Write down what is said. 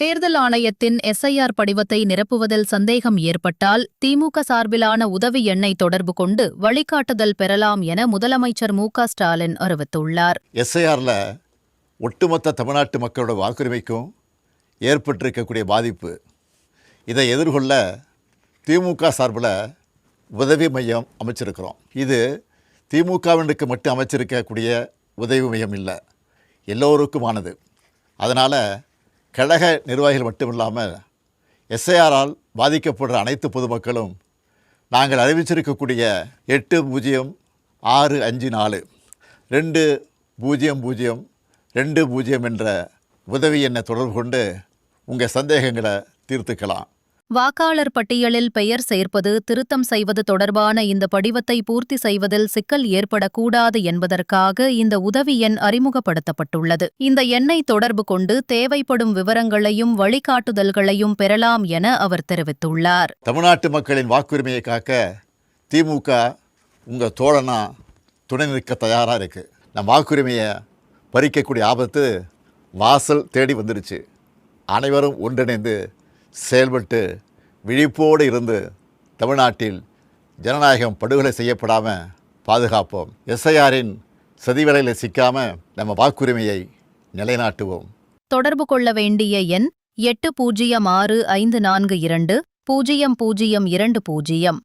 தேர்தல் ஆணையத்தின் எஸ்ஐஆர் படிவத்தை நிரப்புவதில் சந்தேகம் ஏற்பட்டால் திமுக சார்பிலான உதவி எண்ணை தொடர்பு கொண்டு வழிகாட்டுதல் பெறலாம் என முதலமைச்சர் மு ஸ்டாலின் அறிவித்துள்ளார். எஸ்ஐஆரில் ஒட்டுமொத்த தமிழ்நாட்டு மக்களோட வாக்குரிமைக்கும் ஏற்பட்டிருக்கக்கூடிய பாதிப்பு. இதை எதிர்கொள்ள திமுக சார்பில் உதவி மையம் அமைச்சிருக்கிறோம். இது திமுகவினருக்கு மட்டும் அமைச்சிருக்கக்கூடிய உதவி மையம் இல்லை எல்லோருக்குமானது. அதனால் கழக நிர்வாகிகள் மட்டுமில்லாமல் எஸ்ஐஆரால் பாதிக்கப்படுற அனைத்து பொதுமக்களும் நாங்கள் அறிவிச்சிருக்கக்கூடிய எட்டு பூஜ்ஜியம் ஆறு அஞ்சு நாலு ரெண்டு பூஜ்ஜியம் பூஜ்ஜியம் ரெண்டு பூஜ்ஜியம் என்ற உதவி எண்ணை தொடர்பு கொண்டு உங்கள் சந்தேகங்களை தீர்த்துக்கலாம். வாக்காளர் பட்டியலில் பெயர் சேர்ப்பது திருத்தம் செய்வது தொடர்பான இந்த படிவத்தை பூர்த்தி செய்வதில் சிக்கல் ஏற்படக்கூடாது என்பதற்காக இந்த உதவி எண் அறிமுகப்படுத்தப்பட்டுள்ளது. இந்த எண்ணை தொடர்பு கொண்டு தேவைப்படும் விவரங்களையும் வழிகாட்டுதல்களையும் பெறலாம் என அவர் தெரிவித்துள்ளார். தமிழ்நாட்டு மக்களின் வாக்குரிமையை காக்க திமுக உங்கள் தோழனா துணை நிற்க தயாராக இருக்கு. நம் வாக்குரிமையை பறிக்கக்கூடிய ஆபத்து வாசல் தேடி வந்துருச்சு அனைவரும் ஒன்றிணைந்து செயல்பட்டு விழிப்போடு இருந்து தமிழ்நாட்டில் ஜனநாயகம் படுகொலை செய்யப்படாமல் பாதுகாப்போம். எஸ்ஐஆரின் சதிவலையில் சிக்காமல் நம்ம வாக்குரிமையை நிலைநாட்டுவோம். தொடர்பு கொள்ள வேண்டிய எண் எட்டு பூஜ்ஜியம் ஆறு ஐந்து நான்கு இரண்டு பூஜ்ஜியம் பூஜ்ஜியம் இரண்டு பூஜ்ஜியம்.